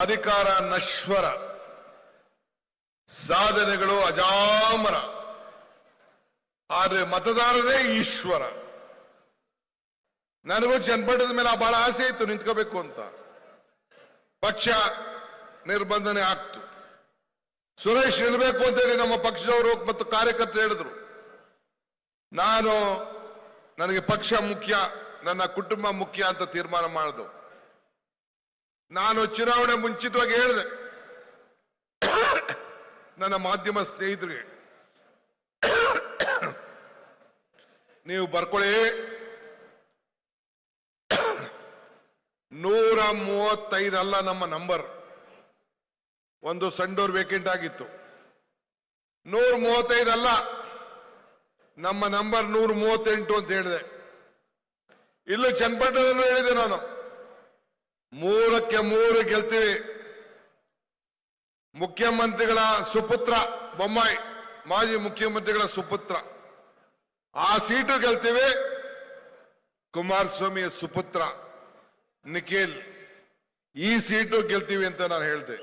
ಅಧಿಕಾರ ನಶ್ವರ. ಸಾಧನೆಗಳು ಅಜಾಮರ. ಆದರೆ ಮತದಾರರೇ ಈಶ್ವರ. ನನಗೂ ಚನ್ನಪಟ್ಟಣದ ಮೇಲೆ ಬಹಳ ಆಸೆ ಇತ್ತು ನಿಂತ್ಕೋಬೇಕು ಅಂತ. ಪಕ್ಷ ನಿರ್ಬಂಧನೆ ಆಗ್ತು. ಸುರೇಶ್ ನಿಲ್ಬೇಕು ಅಂತೇಳಿ ನಮ್ಮ ಪಕ್ಷದವರು ಮತ್ತು ಕಾರ್ಯಕರ್ತರು ಹೇಳಿದ್ರು. ನಾನು ನನಗೆ ಪಕ್ಷ ಮುಖ್ಯ, ನನ್ನ ಕುಟುಂಬ ಮುಖ್ಯ ಅಂತ ತೀರ್ಮಾನ ಮಾಡಿದ್ರು ನಾನು ಚುನಾವಣೆ ಮುಂಚಿತವಾಗಿ ಹೇಳಿದೆ. ನನ್ನ ಮಾಧ್ಯಮ ಸ್ನೇಹಿತರಿಗೆ ನೀವು ಬರ್ಕೊಳ್ಳಿ. ನೂರ ಮೂವತ್ತೈದಲ್ಲ ನಮ್ಮ ನಂಬರ್. ಒಂದು ಸಂಡೋರ್ ವೇಕೆಂಟ್ ಆಗಿತ್ತು. ನೂರ ಮೂವತ್ತೈದಲ್ಲ ನಮ್ಮ ನಂಬರ್ ನೂರ ಮೂವತ್ತೆಂಟು ಅಂತ ಹೇಳಿದೆ. ಇಲ್ಲೂ ಚನ್ನಪಟ್ಟಣದಲ್ಲೂ ಹೇಳಿದೆ ನಾನು. ಮೂರಕ್ಕೆ ಮೂರು ಗೆಲ್ತೀವಿ. ಮುಖ್ಯಮಂತ್ರಿಗಳ ಸುಪುತ್ರ ಬೊಮ್ಮಾಯಿ, ಮಾಜಿ ಮುಖ್ಯಮಂತ್ರಿಗಳ ಸುಪುತ್ರ. ಆ ಸೀಟು ಗೆಲ್ತೀವಿ. ಕುಮಾರಸ್ವಾಮಿಯ ಸುಪುತ್ರ ನಿಖಿಲ್, ಈ ಸೀಟು ಗೆಲ್ತೀವಿ ಅಂತ ನಾನು ಹೇಳಿದೆ.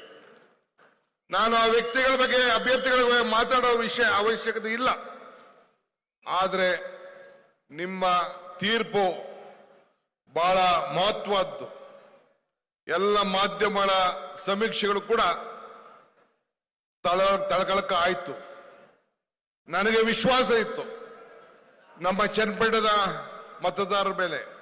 ನಾನು ಆ ವ್ಯಕ್ತಿಗಳ ಬಗ್ಗೆ, ಅಭ್ಯರ್ಥಿಗಳ ಬಗ್ಗೆ ಮಾತಾಡೋ ವಿಷಯ, ಅವಶ್ಯಕತೆ ಇಲ್ಲ. ಆದರೆ ನಿಮ್ಮ ತೀರ್ಪು ಬಹಳ ಮಹತ್ವದ್ದು. ಎಲ್ಲ ಮಾಧ್ಯಮಗಳ ಸಮೀಕ್ಷೆಗಳು ಕೂಡ ತಳ ತಳಕಳಕ ಆಯಿತು. ನನಗೆ ವಿಶ್ವಾಸ ಇತ್ತು. ನಮ್ಮ ಚನ್ನಪಟ್ಟಣದ ಮತದಾರರ ಮೇಲೆ.